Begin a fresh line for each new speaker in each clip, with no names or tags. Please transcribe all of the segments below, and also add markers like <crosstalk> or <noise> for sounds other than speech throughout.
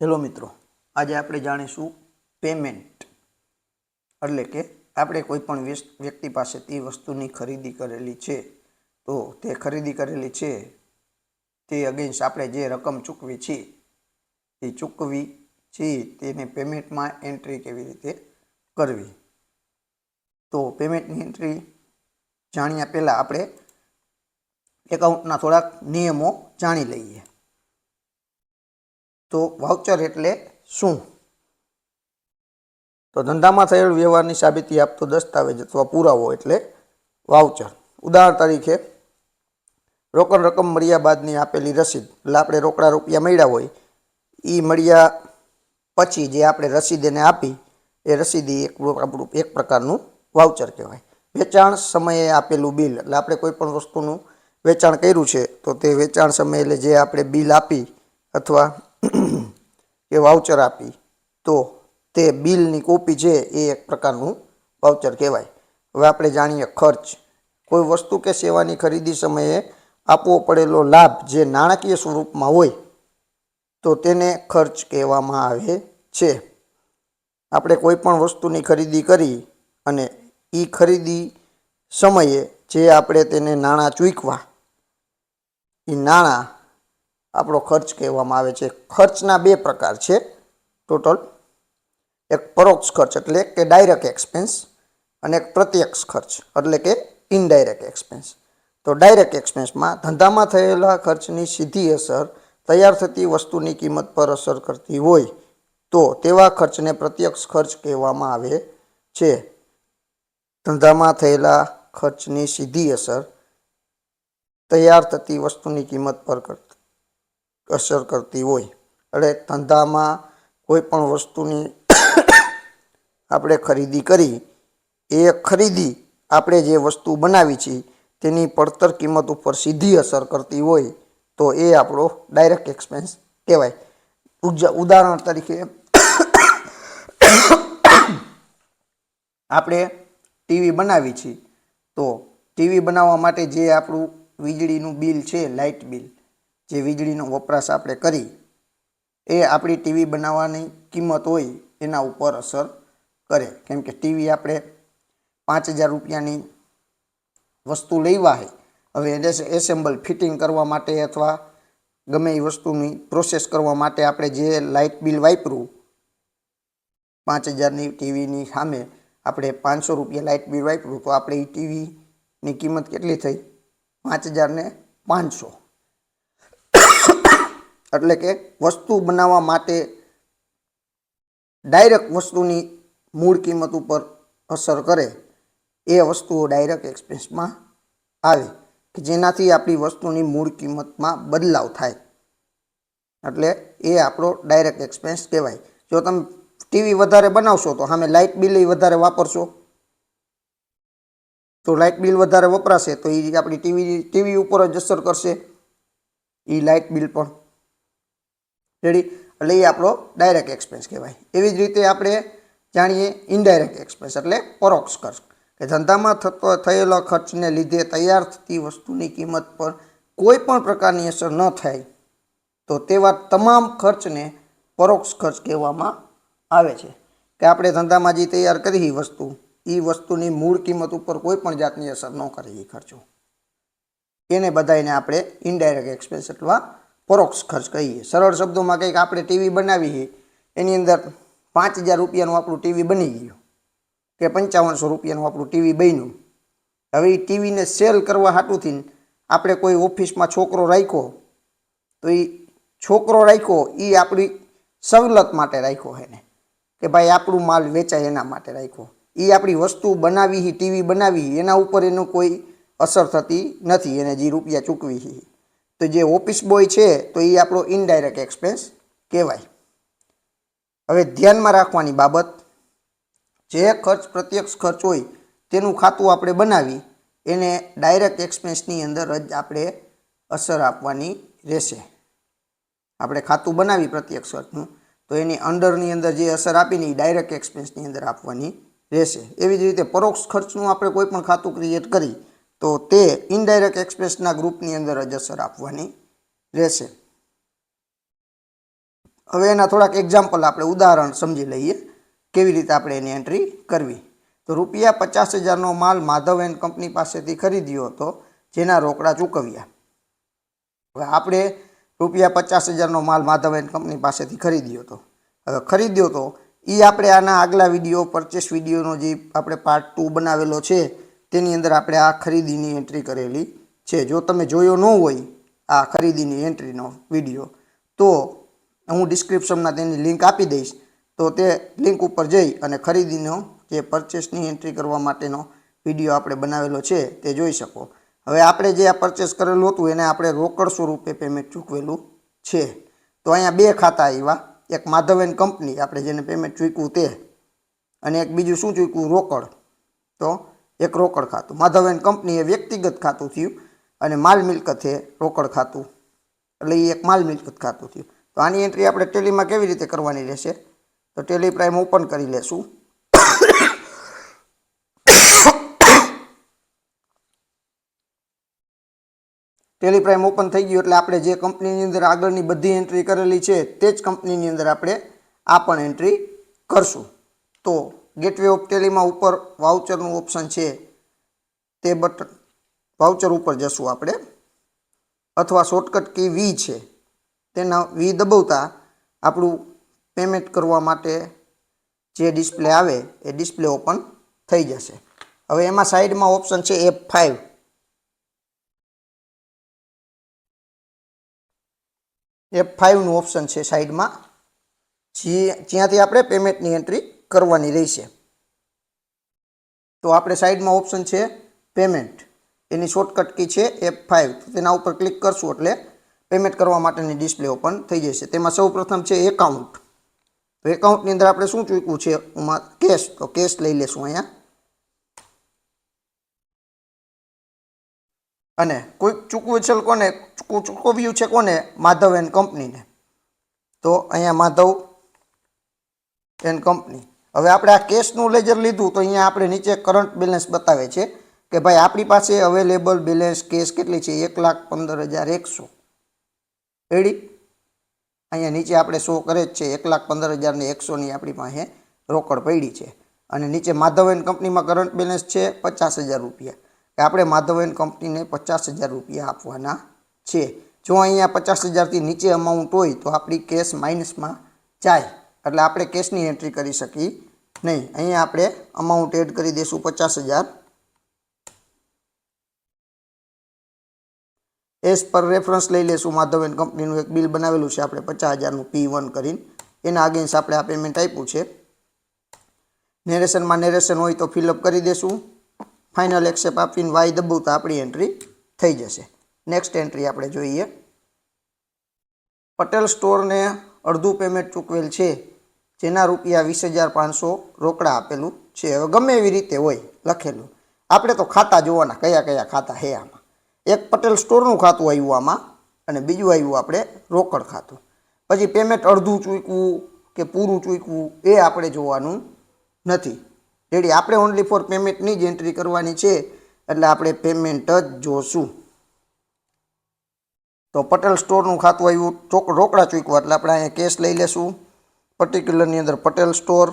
Hello મિત્રો, આજે આપણે જાણીશું પેમેન્ટ એટલે કે આપણે કોઈ પણ વ્યક્તિ પાસેથી વસ્તુની ખરીદી કરેલી છે, તો તે ખરીદી કરેલી છે, તે અગેન્સ્ટ આપણે જે રકમ ચૂકવી છે, એ ચૂકવી છે, તેને પેમેન્ટમાં એન્ટ્રી કેવી રીતે કરવી. તો પેમેન્ટની એન્ટ્રી જાણ્યા પહેલાં આપણે એકાઉન્ટના થોડાક નિયમો જાણી લઈએ. તો વાઉચર એટલે શું? તો ધંધામાં થયેલ વ્યવહારની સાબિતી આપતો દસ્તાવેજ અથવા પુરાવો એટલે વાઉચર ઉદાહરણ તરીકે, રોકડ રકમ મળ્યા બાદની આપેલી રસીદ. એટલે આપણે રોકડા રૂપિયા મળ્યા હોય એ મળ્યા પછી જે આપણે રસીદ એને આપી, એ રસીદ એક આપણું એક પ્રકારનું વાઉચર કહેવાય. વેચાણ સમયે આપેલું બિલ. એટલે આપણે કોઈ પણ વસ્તુનું વેચાણ કર્યું છે, તો તે વેચાણ સમયે એટલે જે આપણે બિલ આપી અથવા કે વાઉચર આપી. તો તે બિલની કોપી છે એ એક પ્રકારનું વાઉચર કહેવાય. હવે આપણે જાણીએ ખર્ચ. કોઈ વસ્તુ કે સેવાની ખરીદી સમયે આપવો પડેલો લાભ જે નાણાકીય સ્વરૂપમાં હોય, તો તેને ખર્ચ કહેવામાં આવે છે. આપણે કોઈ પણ વસ્તુની ખરીદી કરી અને એ ખરીદી સમયે જે આપણે તેને નાણાં ચૂકવા એ નાણાં આપણો ખર્ચ કહેવામાં આવે છે. ખર્ચના બે પ્રકાર છે ટોટલ. એક પરોક્ષ ખર્ચ એટલે કે ડાયરેક્ટ એક્સપેન્સ અને એક પ્રત્યક્ષ ખર્ચ એટલે કે ઇનડાયરેક્ટ એક્સપેન્સ. તો ડાયરેક્ટ એક્સપેન્સમાં ધંધામાં થયેલા ખર્ચની સીધી અસર, તૈયાર થતી વસ્તુની કિંમત પર અસર કરતી હોય તો તેવા ખર્ચને પ્રત્યક્ષ ખર્ચ કહેવામાં આવે છે. ધંધામાં થયેલા ખર્ચની સીધી અસર, તૈયાર થતી વસ્તુની કિંમત પર કર- અસર કરતી હોય. એટલે ધંધામાં કોઈ પણ વસ્તુની <coughs> આપણે ખરીદી કરી, એ ખરીદી આપણે જે વસ્તુ બનાવી છે, તેની પડતર કિંમત ઉપર સીધી અસર કરતી હોય, તો એ આપણો ડાયરેક્ટ એક્સપેન્સ કહેવાય. ઉદાહરણ તરીકે <coughs> આપણે ટીવી બનાવી છીએ તો ટીવી બનાવવા માટે જે આપણું વીજળીનું બિલ છે, લાઇટ બિલ જે વીજળીનો વપરાશ આપણે કરી, એ આપણી ટીવી બનાવવાની કિંમત હોય એના ઉપર અસર કરે. કેમ કે ટીવી આપણે પાંચ હજાર રૂપિયાની વસ્તુ લેવા હોય હવે એને એસેમ્બલ ફિટિંગ કરવા માટે અથવા ગમે એ વસ્તુની પ્રોસેસ કરવા માટે આપણે જે લાઇટ બિલ વાપરું, પાંચ હજારની ટીવીની સામે આપણે પાંચસો રૂપિયા લાઇટ બિલ વાપર્યું તો આપણે એ ટીવીની કિંમત કેટલી થઈ? પાંચ હજારને પાંચસો. એટલે કે વસ્તુ બનાવવા માટે ડાયરેક્ટ વસ્તુની મૂળ કિંમત ઉપર અસર કરે એ વસ્તુઓ ડાયરેક્ટ એક્સપેન્સમાં આવે કે જેનાથી આપણી વસ્તુની મૂળ કિંમતમાં બદલાવ થાય. એટલે એ આપણો ડાયરેક્ટ એક્સપેન્સ કહેવાય. જો તમે ટીવી વધારે બનાવશો તો સામે લાઇટ બિલ વધારે વાપરશો. તો લાઇટ બિલ વધારે વપરાશે તો એ આપણી ટીવી ટીવી ઉપર જ અસર કરશે. એ લાઇટ બિલ પણ રેડી એટલે એ આપણો ડાયરેક્ટ એક્સપેન્સ કહેવાય. એવી જ રીતે આપણે જાણીએ ઇનડાયરેક્ટ એક્સપેન્સ એટલે પરોક્ષ ખર્ચ. કે ધંધામાં થતો થયેલો ખર્ચને લીધે તૈયાર થતી વસ્તુની કિંમત પર કોઈ પણ પ્રકારની અસર ન થાય, તો તેવા તમામ ખર્ચને પરોક્ષ ખર્ચ કહેવામાં આવે છે. કે આપણે ધંધામાં જે તૈયાર કરી વસ્તુ, એ વસ્તુની મૂળ કિંમત ઉપર કોઈ પણ જાતની અસર ન કરે એ ખર્ચો. એને બધાને આપણે ઇનડાયરેક્ટ એક્સપેન્સ અથવા પરોક્ષ ખર્ચ કહીએ. સરળ શબ્દોમાં કંઈક આપણે ટીવી બનાવી એની અંદર પાંચ હજાર રૂપિયાનું આપણું ટીવી બની ગયું કે પંચાવનસો રૂપિયાનું આપણું ટીવી બન્યું. હવે એ ટીવીને સેલ કરવા હાટુંથી આપણે કોઈ ઓફિસમાં છોકરો રાખ્યો, તો એ છોકરો રાખ્યો એ આપણી સવલત માટે રાખ્યો એને. કે ભાઈ આપણું માલ વેચાય એના માટે રાખ્યો. એ આપણી વસ્તુ બનાવી ટીવી બનાવી, એના ઉપર એનું કોઈ અસર થતી નથી. એને જે રૂપિયા ચૂકવી તો જે ઓફિસ બોય છે, તો એ આપણો ઇનડાયરેક્ટ એક્સપેન્સ કહેવાય. હવે ધ્યાનમાં રાખવાની બાબત, જે ખર્ચ, પ્રત્યક્ષ ખર્ચ હોય, તેનું ખાતું આપણે બનાવી, એને ડાયરેક્ટ એક્સપેન્સની અંદર જ આપણે અસર આપવાની રહેશે. આપણે ખાતું બનાવી પ્રત્યક્ષ ખર્ચનું, તો એની અંડરની અંદર જે અસર આપીને એ ડાયરેક્ટ એક્સપેન્સની અંદર આપવાની રહેશે. એવી જ રીતે પરોક્ષ ખર્ચનું આપણે કોઈ પણ ખાતું ક્રિએટ કરી તો તે ઇનડાયરેક્ટ એક્સપ્રેસના ગ્રુપની અંદર જ અસર આપવાની રહેશે. હવે એના થોડાક એક્ઝામ્પલ આપણે ઉદાહરણ સમજી લઈએ, કેવી રીતે આપણે એની એન્ટ્રી કરવી. તો રૂપિયા પચાસ હજારનો માલ માધવ એન્ડ કંપની પાસેથી ખરીદ્યો હતો, જેના રોકડા ચૂકવ્યા. હવે આપણે રૂપિયા પચાસ હજારનો માલ માધવ એન્ડ કંપની પાસેથી ખરીદ્યો હતો. હવે ખરીદ્યો તો એ આપણે આના આગલા વીડિયો પરચેસ વિડીયોનો જે આપણે પાર્ટ ટુ બનાવેલો છે તેની અંદર આપણે આ ખરીદીની એન્ટ્રી કરેલી છે. જો તમે જોયો ન હોય આ ખરીદીની એન્ટ્રીનો વીડિયો તો હું ડિસ્ક્રિપ્શનમાં તેની લિંક આપી દઈશ. તો તે લિંક ઉપર જઈ અને ખરીદીનો જે પરચેસની એન્ટ્રી કરવા માટેનો વીડિયો આપણે બનાવેલો છે તે જોઈ શકો. હવે આપણે જે આ પરચેસ કરેલું હતું એને આપણે રોકડ સ્વરૂપે પેમેન્ટ ચૂકવેલું છે. તો અહીંયા બે ખાતા આવ્યા એક માધવ એન્ડ કંપની, આપણે જેને પેમેન્ટ ચૂક્યું તે, અને એક બીજું શું ચૂક્યું? રોકડ. તો એક રોકડ ખાતું. માધવ એન્ડ કંપની એ વ્યક્તિગત ખાતું થયું અને માલ મિલકત એ રોકડ ખાતું. એટલે એ એક માલ મિલકત ખાતું થયું. તો આની એન્ટ્રી આપણે ટેલીમાં કેવી રીતે કરવાની રહેશે? તો ટેલી પ્રાઇમ ઓપન કરી લેશું. ટેલી પ્રાઇમ ઓપન થઈ ગયું એટલે આપણે જે કંપનીની અંદર આગળની બધી એન્ટ્રી કરેલી છે, તે જ કંપનીની અંદર આપણે આ પણ એન્ટ્રી કરશું. તો ગેટવે ઓફ ટેલીમાં ઉપર વાઉચરનું ઓપ્શન છે. તે બટન, વાઉચર ઉપર જશું આપણે. અથવા શોર્ટકટ કી વી છે. તેના વી દબાવતા આપણું પેમેન્ટ કરવા માટે જે ડિસ્પ્લે આવે, એ ડિસ્પ્લે ઓપન થઈ જશે. હવે એમાં સાઈડમાં ઓપ્શન છે એફ ફાઇવ એફ ફાઇવનું ઓપ્શન છે સાઈડમાં. જ્યાંથી આપણે પેમેન્ટની એન્ટ્રી કરવાની રહેશે. તો આપણે સાઈડમાં ઓપ્શન છે પેમેન્ટ. એની શોર્ટકટ કી છે એફ ફાઇવ તેના ઉપર ક્લિક કરશું એટલે પેમેન્ટ કરવા માટેની ડિસ્પ્લે ઓપન થઈ જશે. તેમાં સૌ પ્રથમ છે એકાઉન્ટ તો એકાઉન્ટની અંદર આપણે શું ચૂક્યું છે? એમાં કેશ તો કેશ લઈ લેશું અહીંયા. અને કોઈ ચૂકવું છે કોને? ચૂકવું- ચૂકવ્યું છે કોને? માધવ એન્ડ કંપનીને. તો અહીંયા માધવ એન્ડ કંપની. હવે આપણે આ કેશનું લેજર લીધું તો અહીંયા આપણે નીચે કરંટ બેલેન્સ બતાવે છે કે ભાઈ આપણી પાસે અવેલેબલ બેલેન્સ કેશ કેટલી છે? એક લાખ પંદર હજાર એકસો. રેડી અહીંયા નીચે આપણે શો કરે જ છે, એક લાખ પંદર હજારને એકસોની આપણી પાસે રોકડ પડી છે. અને નીચે માધવ કંપનીમાં કરંટ બેલેન્સ છે પચાસ હજાર રૂપિયા. કે આપણે માધવ કંપનીને પચાસ હજાર રૂપિયા આપવાના છે. જો અહીંયા પચાસ હજારથી નીચે અમાઉન્ટ હોય તો આપણી કેશ માઇનસમાં જાય. એટલે આપણે કેશની એન્ટ્રી કરી શકીએ. નહીં અહીંયા આપણે અમાઉન્ટ એડ કરી દઈશું પચાસ હજાર. એસ પર રેફરન્સ લઈ લેશું માધવ એન્ડ કંપનીનું એક બિલ બનાવેલું છે, આપણે પચાસ હજારનું પી વન કરીને. એના અગેન્સ્ટ આપણે આ પેમેન્ટ આપ્યું છે. નેરેશનમાં નેરેશન હોય તો ફિલઅપ કરી દેશું ફાઇનલ એક્સેપ્ટ આપીને વાય દબાવતા આપણી એન્ટ્રી થઈ જશે. નેક્સ્ટ એન્ટ્રી આપણે જોઈએ. પટેલ સ્ટોરને અડધું પેમેન્ટ ચૂકવેલ છે. જેના રૂપિયા વીસ હજાર પાંચસો રોકડા આપેલું છે. હવે ગમે એવી રીતે હોય લખેલું. આપણે તો ખાતા જોવાના કયા કયા ખાતા હે આમાં. એક પટેલ સ્ટોરનું ખાતું આવ્યું આમાં અને બીજું આવ્યું આપણે રોકડ ખાતું. પછી પેમેન્ટ અડધું ચૂકવું કે પૂરું ચૂકવું એ આપણે જોવાનું નથી. રેડી, આપણે ઓનલી ફોર પેમેન્ટની જ એન્ટ્રી કરવાની છે એટલે આપણે પેમેન્ટ જ જોશું. તો પટેલ સ્ટોરનું ખાતું આવ્યું રોકડા ચૂકવા, એટલે આપણે અહીંયા કેશ લઈ લેશું. પર્ટિક્યુલરની અંદર પટેલ સ્ટોર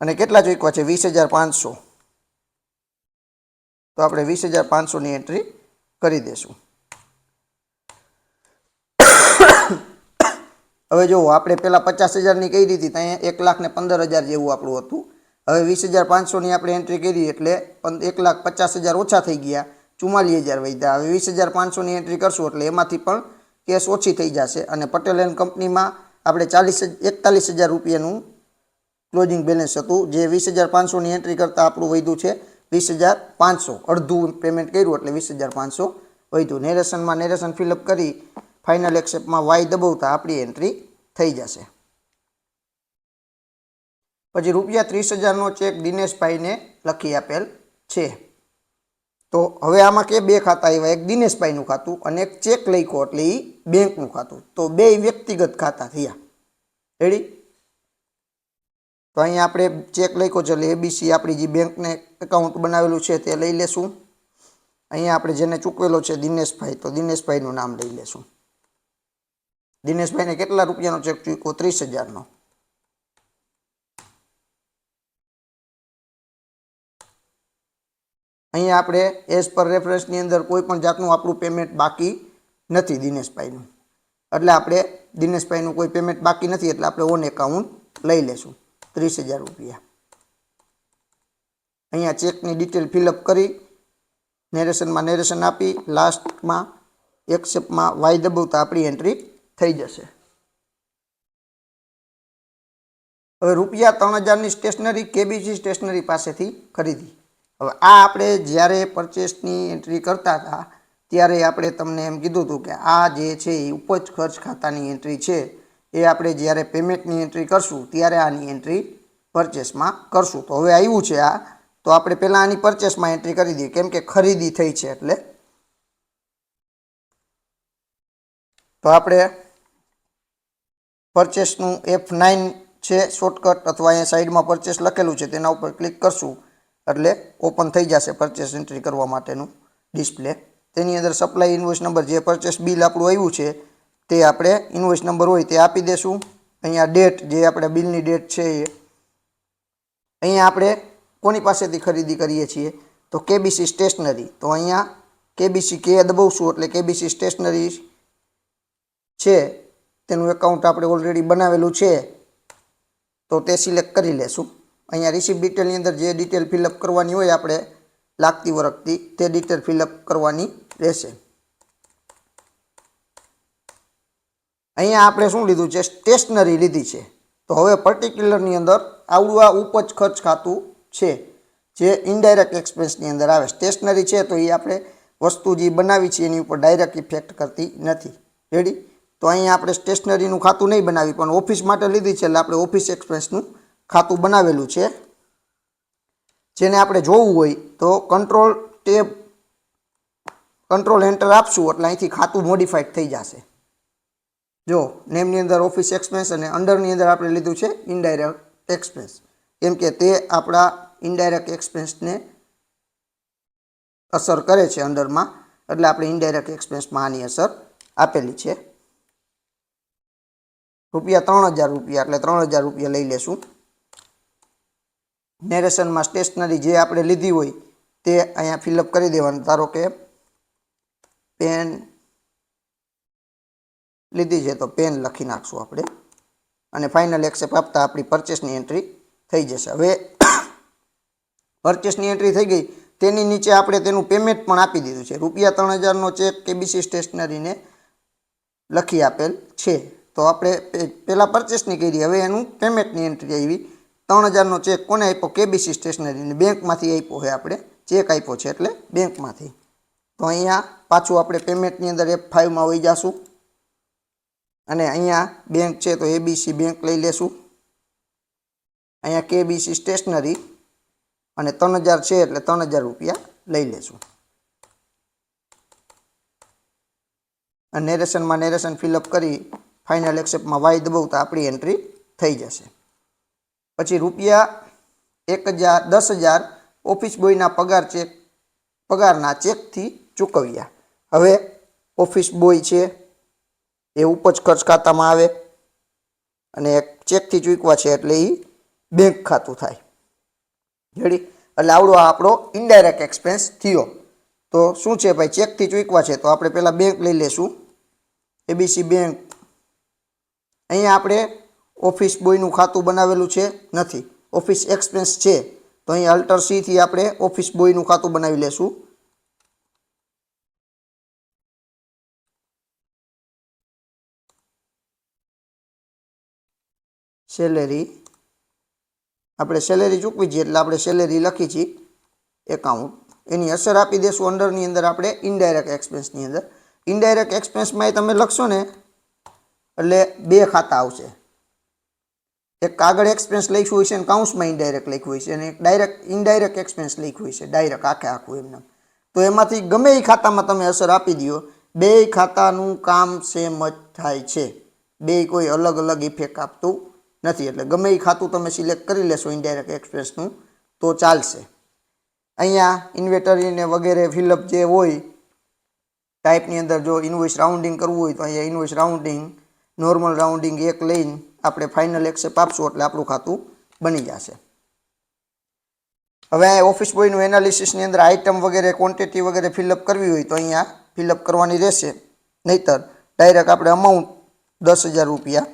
અને કેટલા ચૂકવા છે? વીસ હજાર પાંચસો. તો આપણે વીસ હજાર પાંચસોની એન્ટ્રી કરી દઈશું. હવે જુઓ આપણે પહેલાં પચાસ હજારની કહી દીધી ત્યાં એક લાખ ને પંદર હજાર જેવું આપણું હતું. હવે વીસ હજાર પાંચસોની આપણે એન્ટ્રી કરી એટલે એક લાખ પચાસ હજાર ઓછા થઈ ગયા. ચુમ્માલીસ હજાર વધ્યા. હવે વીસ હજાર પાંચસોની એન્ટ્રી કરશું એટલે એમાંથી પણ કેસ ઓછી થઈ જશે અને પટેલ એન્ડ કંપનીમાં આપણે ચાલીસ એકતાલીસ હજાર રૂપિયાનું ક્લોઝિંગ બેલેન્સ હતું, જે વીસ હજાર પાંચસોની એન્ટ્રી કરતાં આપણું વધ્યું છે વીસ હજાર પાંચસો. અડધું પેમેન્ટ કર્યું એટલે વીસ હજાર પાંચસો વધ્યું. નેરેશનમાં નેરેશન ફિલઅપ કરી ફાઇનલ એક્સેપ્ટમાં વાય દબાવતા આપણી એન્ટ્રી થઈ જશે. પછી રૂપિયા ત્રીસ હજારનો ચેક દિનેશભાઈને લખી આપેલ છે. તો હવે આમાં કે બે ખાતા આવ્યા. એક દિનેશભાઈનું ખાતું અને એક ચેક લખ્યો એટલે એ બેંકનું ખાતું. તો બે વ્યક્તિગત ખાતા થયા. રેડી તો અહીંયા આપણે ચેક લખ્યો છે એટલે એબીસી આપણી જે બેંકને એકાઉન્ટ બનાવેલું છે તે લઈ લેશું. અહીંયા આપણે જેને ચૂકવેલો છે દિનેશભાઈ, તો દિનેશભાઈનું નામ લઈ લેશું. દિનેશભાઈને કેટલા રૂપિયાનો ચેક ચૂક્યો? ત્રીસ હજારનો. અહીંયા આપણે એઝ પર રેફરન્સની અંદર કોઈ પણ જાતનું આપણું પેમેન્ટ બાકી નથી દિનેશભાઈનું. એટલે આપણે દિનેશભાઈનું કોઈ પેમેન્ટ બાકી નથી, એટલે આપણે ઓન એકાઉન્ટ લઈ લેશું. ત્રીસ હજાર રૂપિયા. અહીંયા ચેકની ડિટેલ ફિલઅપ કરી નેરેશનમાં નેરેશન આપી લાસ્ટમાં એક્સેપ્ટમાં વાય દબાવતા આપણી એન્ટ્રી થઈ જશે. હવે રૂપિયા ત્રણ હજારની સ્ટેશનરી કેબીસી સ્ટેશનરી પાસેથી ખરીદી. હવે આ આપણે જ્યારે પરચેસની એન્ટ્રી કરતા હતા, ત્યારે આપણે તમને એમ કીધું હતું કે આ જે છે એ ઉપજ ખર્ચ ખાતાની એન્ટ્રી છે. એ આપણે જ્યારે પેમેન્ટની એન્ટ્રી કરશું, ત્યારે આની એન્ટ્રી પરચેસમાં કરશું. તો હવે આવ્યું છે આ. તો આપણે પહેલાં આની પરચેસમાં એન્ટ્રી કરી દઈએ, કેમ કે ખરીદી થઈ છે એટલે. તો આપણે પરચેસનું એફ નાઇન છે શોર્ટકટ અથવા અહીંયા સાઈડમાં પરચેસ લખેલું છે, તેના ઉપર ક્લિક કરશું. એટલે ઓપન થઈ જશે પરચેસ એન્ટ્રી કરવા માટેનું ડિસ્પ્લે તેની અંદર સપ્લાય ઇન્વોઇસ નંબર જે પરચેસ બિલ આપણું આવ્યું છે, તે આપણે ઇન્વોઇસ નંબર હોય તે આપી દેશું. અહીંયા ડેટ જે આપણે બિલની ડેટ છે એ, અહીંયા આપણે કોની પાસેથી ખરીદી કરીએ છીએ? તો કેબીસી સ્ટેશનરી. તો અહીંયા કેબીસી કે દબાવશું એટલે કેબીસી સ્ટેશનરી છે, તેનું એકાઉન્ટ આપણે ઓલરેડી બનાવેલું છે. તો તે સિલેક્ટ કરી લેશું. અહીંયા રિસીપ ડિટેલની અંદર જે ડિટેલ ફિલઅપ કરવાની હોય આપણે લાગતી વરખતી તે ડિટેલ ફિલઅપ કરવાની રહેશે. અહીંયા આપણે શું લીધું છે? સ્ટેશનરી લીધી છે. તો હવે પર્ટિક્યુલરની અંદર આવડું આ ઉપજ ખર્ચ ખાતું છે, જે ઇનડાયરેક્ટ એક્સપેન્સની અંદર આવે. સ્ટેશનરી છે તો એ આપણે વસ્તુ જે બનાવી છે એની ઉપર ડાયરેક્ટ ઇફેક્ટ કરતી નથી. રેડી તો અહીંયા આપણે સ્ટેશનરીનું ખાતું નહીં બનાવી પણ ઓફિસ માટે લીધી છે એટલે આપણે ઓફિસ એક્સપેન્સનું ખાતું બનાવેલું છે. જેને આપણે જોવું હોય તો કંટ્રોલ ટેબ કંટ્રોલ એન્ટર આપશું એટલે અહીંથી ખાતું મોડિફાઈડ થઈ જશે. જો નેમની અંદર ઓફિસ એક્સપેન્સ અને અંડરની અંદર આપણે લીધું છે ઇનડાયરેક્ટ એક્સપેન્સ કેમ કે તે આપણા ઇનડાયરેક્ટ એક્સપેન્સને અસર કરે છે અંડરમાં એટલે આપણે ઇનડાયરેક્ટ એક્સપેન્સમાં આની અસર આપેલી છે. રૂપિયા ત્રણ હજાર રૂપિયા, એટલે ત્રણ હજાર રૂપિયા લઈ લેશું. નેરેશનમાં સ્ટેશનરી જે આપણે લીધી હોય તે અહીંયા ફિલઅપ કરી દેવાનું. ધારો કે પેન લીધી છે તો પેન લખી નાખશું આપણે. અને ફાઇનલ એક્સેપ્ટ આપતા આપણી પરચેસની એન્ટ્રી થઈ જશે. હવે <coughs> પરચેસની એન્ટ્રી થઈ ગઈ. તેની નીચે આપણે તેનું પેમેન્ટ પણ આપી દીધું છે. રૂપિયા ત્રણ હજારનો ચેક કેબીસી સ્ટેશનરીને લખી આપેલ છે. તો આપણે પહેલાં પરચેસની કરી. હવે એનું પેમેન્ટની એન્ટ્રી આવી. ત્રણ હજારનો ચેક કોને આપ્યો? કેબીસી સ્ટેશનરીને. બેંકમાંથી આપ્યો છે આપણે. ચેક આપ્યો છે એટલે બેંકમાંથી. તો અહીંયા પાછું આપણે પેમેન્ટની અંદર એફ ફાઇવમાં વહી જશું. અને અહીંયા બેંક છે તો એબીસી બેંક લઈ લેશું. અહીંયા કેબીસી સ્ટેશનરી અને ત્રણ હજાર છે એટલે ત્રણ હજાર રૂપિયા લઈ લેશું. અને નેરેશનમાં નેરેશન ફિલઅપ કરી ફાઇનલ એક્સેપ્ટમાં વાય દબાવતા આપણી એન્ટ્રી થઈ જશે. પછી રૂપિયા એક હજાર, દસ હજાર ઓફિસ બોયના પગાર ચેક પગારના ચેકથી ચૂકવ્યા. હવે ઓફિસ બોય છે, એ ઉપજ ખર્ચ ખાતામાં આવે અને ચેકથી ચૂકવા છે એટલે એ બેંક ખાતું થાય. રેડી એટલે આવડો આપણો ઇન્ડાયરેક્ટ એક્સપેન્સ થયો. તો શું છે ભાઈ, ચેકથી ચૂકવા છે, તો આપણે પહેલાં બેંક લઈ લેશું. એબીસી બેંક અહીંયા આપણે ઓફિસ બોયનું ખાતું બનાવેલું છે? નથી. ઓફિસ એક્સપેન્સ છે. તો અહીંયા અલ્ટર સીથી આપણે ઓફિસ બોયનું ખાતું બનાવી લેશું. સેલેરી. આપણે સેલેરી ચૂકવી છીએ એટલે આપણે સેલેરી લખી છીએ એકાઉન્ટ. એની અસર આપી દેશું અંડરની અંદર આપણે ઇનડાયરેક્ટ એક્સપેન્સની અંદર. ઇનડાયરેક્ટ એક્સપેન્સમાં તમે લખશો ને એટલે બે ખાતા આવશે. એક કાગળ એક્સપેન્સ લખ્યું હોય છે અને કાઉન્સમાં ઇનડાયરેક્ટ લખ્યું હોય છે અને એક ડાયરેક્ટ ઇનડાયરેક્ટ એક્સપેન્સ લખ્યું હોય છે ડાયરેક્ટ આખે આખું એમને. તો એમાંથી ગમે એ ખાતામાં તમે અસર આપી દો બે ખાતાનું કામ સેમ જ થાય છે. બે કોઈ અલગ અલગ ઇફેક્ટ આપતું નથી. એટલે ગમે એ ખાતું તમે સિલેક્ટ કરી લેશો ઇનડાયરેક્ટ એક્સપ્રેસનું તો ચાલશે. અહીંયા ઇન્વેટરીને વગેરે ફિલઅપ જે હોય ટાઈપની અંદર જો ઇન્વોઇસ રાઉન્ડિંગ કરવું હોય તો અહીંયા ઇન્વોઇસ રાઉન્ડિંગ નોર્મલ રાઉન્ડિંગ એક લઈને આપણે ફાઇનલ એક્સેપ આપશું એટલે આપણું ખાતું બની જશે. હવે ઓફિસ બોયનું એનાલિસિસની અંદર આઇટમ વગેરે ક્વોન્ટિટી વગેરે ફિલઅપ કરવી હોય તો અહીંયા ફિલઅપ કરવાની રહેશે. નહીતર ડાયરેક્ટ આપણે અમાઉન્ટ દસ હજાર રૂપિયા.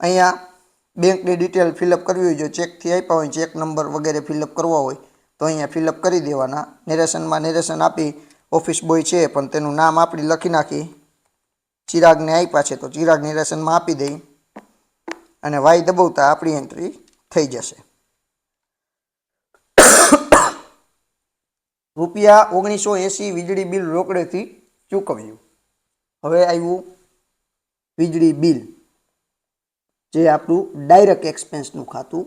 અહીંયા બેંકની ડિટેલ ફિલઅપ કરવી હોય, જો ચેકથી આપ્યા હોય ચેક નંબર વગેરે ફિલઅપ કરવા હોય, તો અહીંયા ફિલઅપ કરી દેવાના. નેરેશનમાં નેરેશન આપી ઓફિસ બોય છે, પણ તેનું નામ આપણી લખી નાખી ચિરાગને આપ્યા છે, તો ચિરાગ નિરેશનમાં આપી દઈ અને વાય દબાવતા આપણી એન્ટ્રી થઈ જશે. રૂપિયા ઓગણીસો એંસી વીજળી બિલ રોકડેથી ચૂકવ્યું. હવે આવ્યું વીજળી બિલ, જે આપણું ડાયરેક્ટ એક્સપેન્સનું ખાતું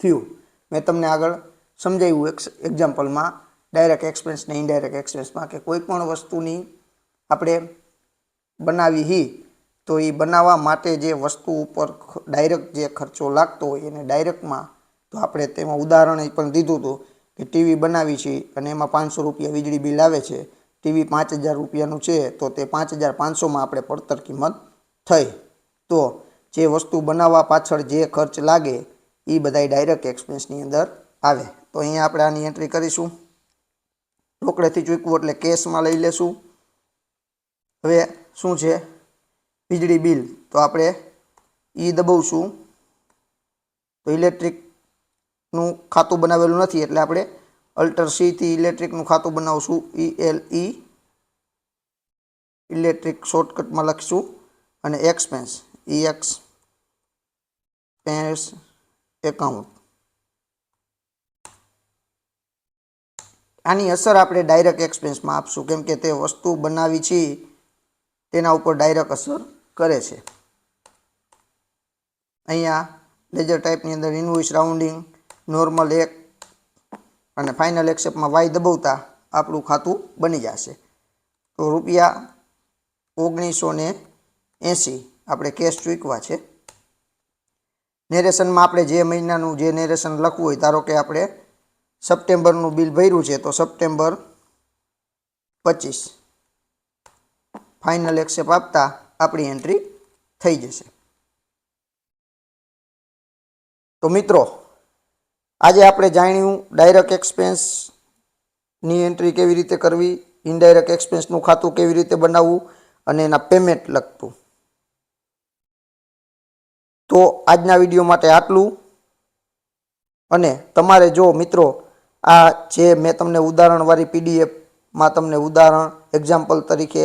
થયું. મેં તમને આગળ સમજાવ્યું એક્સ એક્ઝામ્પલમાં ડાયરેક્ટ એક્સપેન્સ ને ઇનડાયરેક્ટ એક્સપેન્સમાં કે કોઈ પણ વસ્તુની આપણે બનાવી હી, તો એ બનાવવા માટે જે વસ્તુ ઉપર ડાયરેક્ટ જે ખર્ચો લાગતો હોય એને ડાયરેક્ટમાં તો આપણે તેમાં ઉદાહરણ એ પણ દીધું હતું કે ટીવી બનાવી છે અને એમાં પાંચસો રૂપિયા વીજળી બિલ આવે છે. ટીવી પાંચ હજાર રૂપિયાનું છે, તો તે પાંચ હજાર પાંચસોમાં આપણે પડતર કિંમત થઈ. તો જે વસ્તુ બનાવવા પાછળ જે ખર્ચ લાગે એ બધાય ડાયરેક્ટ એક્સપેન્સની અંદર આવે. તો અહીંયા આપણે આની એન્ટ્રી કરીશું. રોકડેથી ચૂકવું એટલે કેશમાં લઈ લેશું. હવે શું છે? વીજળી બિલ. તો આપણે ઈ દબાવશું. તો ઇલેક્ટ્રિકનું ખાતું બનાવેલું નથી એટલે આપણે અલ્ટર સીથી ઇલેક્ટ્રિકનું ખાતું બનાવશું. E L E. ઇલેક્ટ્રિક શોર્ટકટમાં લખીશું. અને એક્સપેન્સ. E expense account. આની અસર આપણે ડાયરેક્ટ એક્સપેન્સમાં આપશું. કેમ કે તે વસ્તુ બનાવી છે. તેના ઉપર ડાયરેક્ટ અસર કરે છે. અહીંયા લેજર ટાઈપની અંદર ઇન્વોઇસ રાઉન્ડિંગ નોર્મલ એક અને ફાઇનલ એક્સેપમાં વાય દબાવતા આપણું ખાતું બની જશે. તો રૂપિયા ઓગણીસો ને એંસી આપણે કેશ ચૂકવા છે. નેરેશનમાં આપણે જે મહિનાનું જે નેરેશન લખવું હોય, ધારો કે આપણે સપ્ટેમ્બરનું બિલ ભર્યું છે, તો સપ્ટેમ્બર પચીસ. ફાઇનલ એક્સેપ આપતા આપણી એન્ટ્રી થઈ જશે. તો મિત્રો, આજે આપણે જાણ્યું ડાયરેક્ટ એક્સપેન્સની એન્ટ્રી કેવી રીતે કરવી ઇનડાયરેક્ટ એક્સપેન્સનું ખાતું કેવી રીતે બનાવવું અને એના પેમેન્ટ લગતું તો આજના વીડિયો માટે આટલું. અને તમારે જો મિત્રો, આ જે મેં તમને ઉદાહરણવાળી પીડીએફમાં તમને ઉદાહરણ એક્ઝામ્પલ તરીકે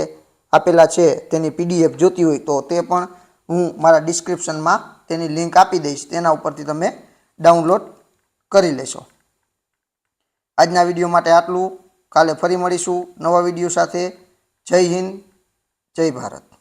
આપેલા છે, તેની પીડીએફ જોતી હોય તો તે પણ હું મારા ડિસ્ક્રિપ્શનમાં તેની લિંક આપી દઈશ. તેના ઉપરથી તમે ડાઉનલોડ કરી લેશો. આજના વીડિયો માટે આટલું. કાલે ફરી મળીશું નવા વીડિયો સાથે. જય હિન્દ, જય ભારત.